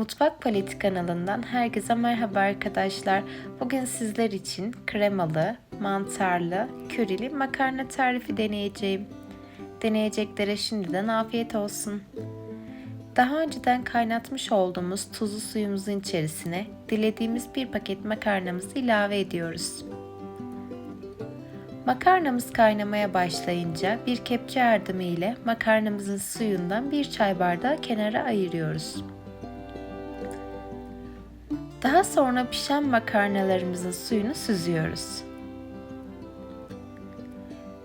Mutfak Paleti kanalından herkese merhaba arkadaşlar. Bugün sizler için kremalı, mantarlı, körili makarna tarifi deneyeceğim. Deneyeceklere şimdiden afiyet olsun. Daha önceden kaynatmış olduğumuz tuzlu suyumuzun içerisine dilediğimiz bir paket makarnamızı ilave ediyoruz. Makarnamız kaynamaya başlayınca bir kepçe yardımı ile makarnamızın suyundan bir çay bardağı kenara ayırıyoruz. Daha sonra pişen makarnalarımızın suyunu süzüyoruz.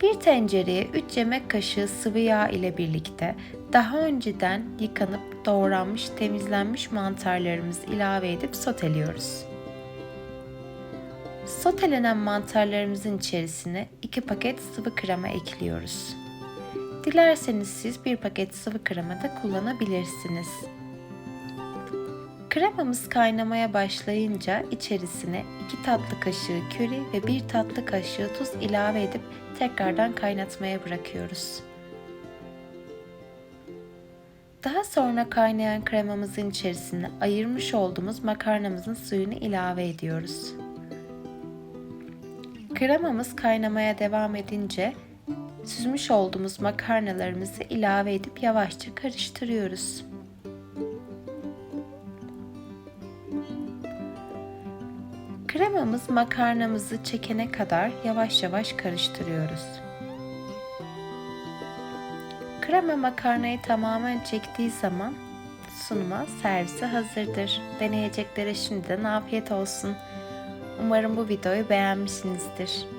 Bir tencereye 3 yemek kaşığı sıvı yağ ile birlikte daha önceden yıkanıp doğranmış, temizlenmiş mantarlarımızı ilave edip soteliyoruz. Sotelenen mantarlarımızın içerisine 2 paket sıvı krema ekliyoruz. Dilerseniz siz bir paket sıvı krema da kullanabilirsiniz. Kremamız kaynamaya başlayınca içerisine 2 tatlı kaşığı köri ve 1 tatlı kaşığı tuz ilave edip tekrardan kaynatmaya bırakıyoruz. Daha sonra kaynayan kremamızın içerisine ayırmış olduğumuz makarnamızın suyunu ilave ediyoruz. Kremamız kaynamaya devam edince süzmüş olduğumuz makarnalarımızı ilave edip yavaşça karıştırıyoruz. Kremamız makarnamızı çekene kadar yavaş yavaş karıştırıyoruz. Krema makarnayı tamamen çektiği zaman sunuma servise hazırdır. Deneyeceklere şimdiden afiyet olsun. Umarım bu videoyu beğenmişsinizdir.